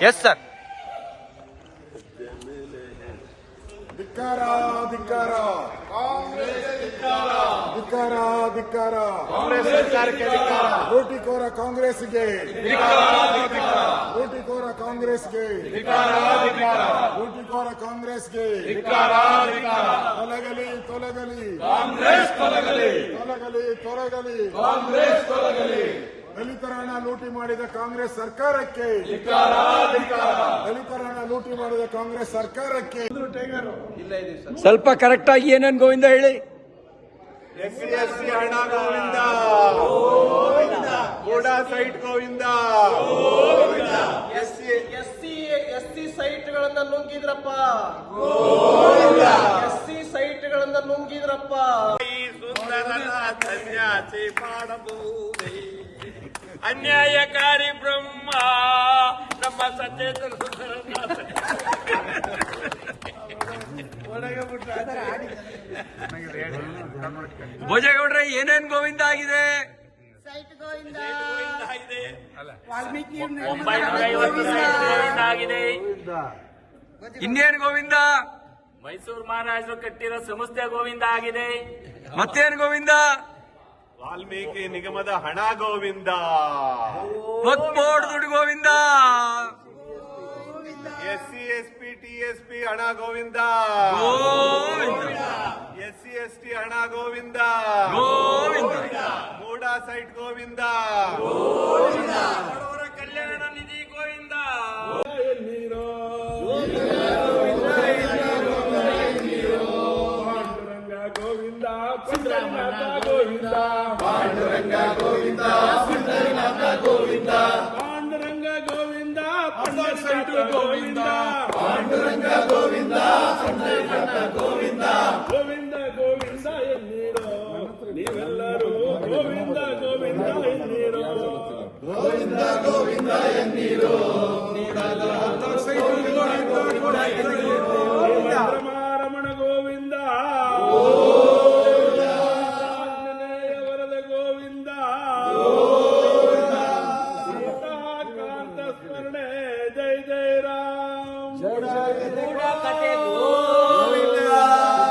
Yes sir ಧಿಕ್ಕಾರ ಧಿಕ್ಕಾರ ಧಿಕ್ಕಾರ ಧಿಕ್ಕಾರ ಲೂಟಿಕೋರ ಕಾಂಗ್ರೆಸ್ಗೆ ಲೂಟಿಕೋರ ಕಾಂಗ್ರೆಸ್ಗೆ ಲೂಟಿಕೋರ ಕಾಂಗ್ರೆಸ್ಗೆ ತೊಲಗಲಿ ತೊಲಗಲಿ ತೊಲಗಲಿ ತೊಲಗಲಿ ದಲಿತರ ಹಣ ಲೂಟಿ ಮಾಡಿದ ಕಾಂಗ್ರೆಸ್ ಸರ್ಕಾರಕ್ಕೆ. ದಲಿತರ ಹಣ ಲೂಟಿ ಮಾಡಿದ ಕಾಂಗ್ರೆಸ್ ಸರ್ಕಾರಕ್ಕೆ. ಸ್ವಲ್ಪ ಕರೆಕ್ಟ್ ಆಗಿ ಏನೇನ್ ಗೋವಿಂದ ಹೇಳಿ. ಎಸ್ ಸಿ ಎಸ್ ಸಿ ಹಣ Govinda. ಗೋಡಾ site Govinda. S C. S C S C ಸೈಟ್ಗಳನ್ನ ನುಂಗಿದ್ರಪ್ಪ. ಎಸ್ ಸಿ ಸೈಟ್ಗಳನ್ನ ನುಂಗಿದ್ರಪ್ಪ. ಸುಂದರನ ಸನ್ಯಾಸಿ ಮಾಡಬಹುದೇ ಅನ್ಯಾಯಕಾರಿ ಬ್ರಹ್ಮ. ನಮ್ಮ ಸಚೇತನ ಭೋಜೇಗೌಡ್ರೆ ಏನೇನ್ ಗೋವಿಂದ ಆಗಿದೆ? ಇನ್ನೇನ್ ಗೋವಿಂದ? ಮೈಸೂರು ಮಹಾರಾಜರು ಕಟ್ಟಿರೋ ಸಂಸ್ಥೆ ಗೋವಿಂದ ಆಗಿದೆ. ಮತ್ತೇನ್ ಗೋವಿಂದ? ವಾಲ್ಮೀಕಿ ನಿಗಮದ ಹಣ ಗೋವಿಂದ. ದುಡ್ಡು Govinda. S C S P T S P ಹಣ Govinda. S C S T ಹಣ ಗೋವಿಂದ. ಗೋವಿಂದ. ಗೂಡಾ ಸೈಟ್ ಗೋವಿಂದ. గోవింద సుందరనాథ గోవింద. పాండురంగ గోవింద. సుందరనాథ గోవింద. పాండురంగ గోవింద పండసంటు గోవింద. పాండురంగ గోవింద. సుందరనాథ గోవింద. గోవింద గోవింద ಸ್ಮರಣೆ ಜೈ ಜೈ ರಾಮ್